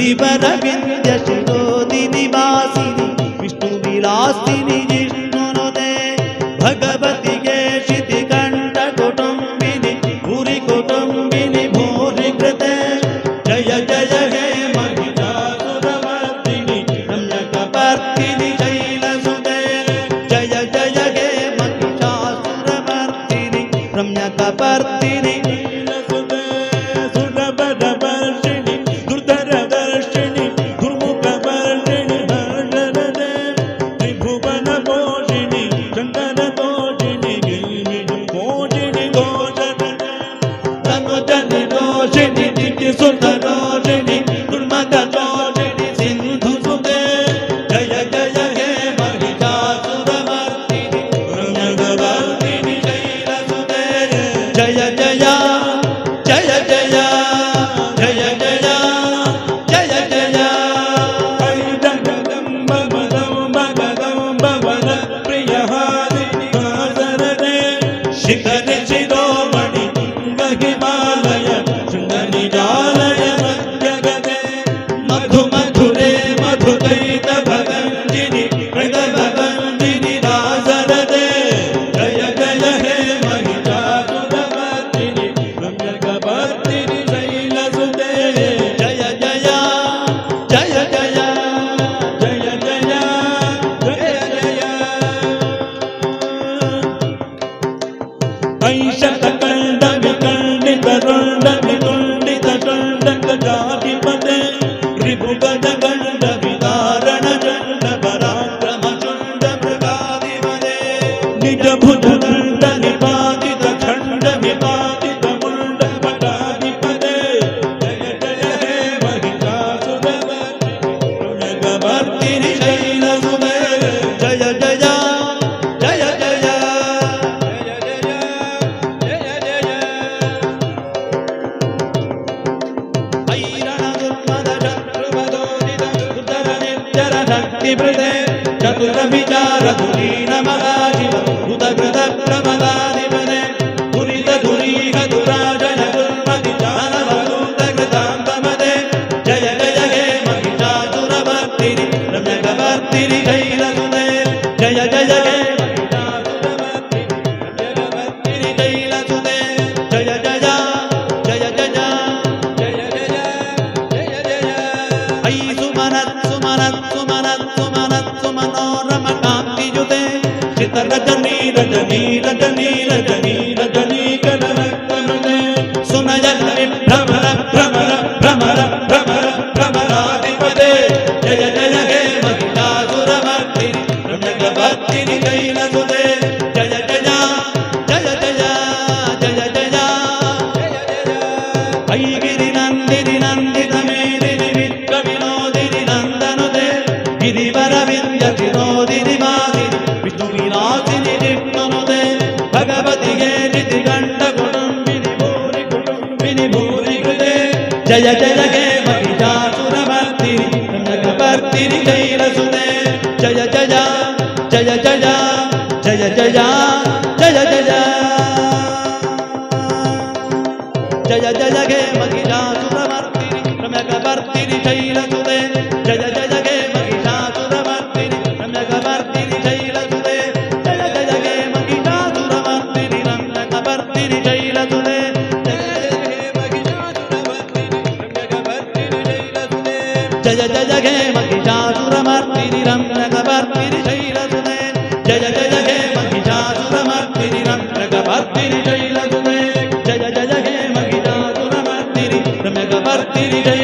త్రివన విద్య శిరోదినివాసిని విష్ణు విలాసిని वीराधिपते ऋभुगदगण्ड विदारण चण्ड पराक्रम चण्ड मृगाधिपते निजभुजदण्ड निपातित खण्ड विपातित मुण्ड पटाधिपते जय जय हे महिषासुरवर्तिनि प्रतिभृते चतुरविचारधुरीनमदाजिव उदकृतप्रमदाधिपदे दुरितधुरीहतुराजन दुर्मति जानवदूतकृतान्तमदे जय जय हे महिषासुरवर्तिनि रम्यकवर्तिनि जैलसुदे जय जय हे ஐசுமனத் ಗಣನಿ ರಗನಿ ರಗನಿ ರಗನಿ ಗಣನೆ ಸುನಯನಿ ಭ್ರಮರ ಭ್ರಮರ ಭ್ರಮರ ಭ್ರಮರ ಭ್ರಮರಾಧಿಪದೆ ಜಯ ಜಯ ಹೇ ಮಹಿಳಾಸುರಮರ್ತಿನಿ ರಮ್ಯಕ ಭಕ್ತಿನಿ ಕೈಲಸುದೆ ಜಯ ಜಯ ಹೇ ಮಹಿಷಾಸುರ ಭಕ್ತಿನಿ ಭಕ್ತಿನಿ ಶೈಲಸುತೆ ಜಯ ಜಯ ಜಯ ಜಯ ಜಯ ಜಯ ಜಯ ಜಯ ಜಯ ಜಯ ಗೆ ಮಹಿಷಾಸುರಮರ್ದಿನಿ ರಮ್ಯಕಪರ್ದಿನಿ ಶೈಲಸುತೆ ಜಯ ಜಯ ಗೆ ಮಹಿಷಾಸುರಮರ್ದಿನಿ ರಮ್ಯಕಪರ್ದಿನಿ ಶೈಲಸುತೆ ಜಯ ಜಯ ಗೆ ಮಹಿಷಾಸುರಮರ್ದಿನಿ ರಮ್ಯಕಪರ್ದಿನಿ ಶೈಲಸುತೆ காத்திருடை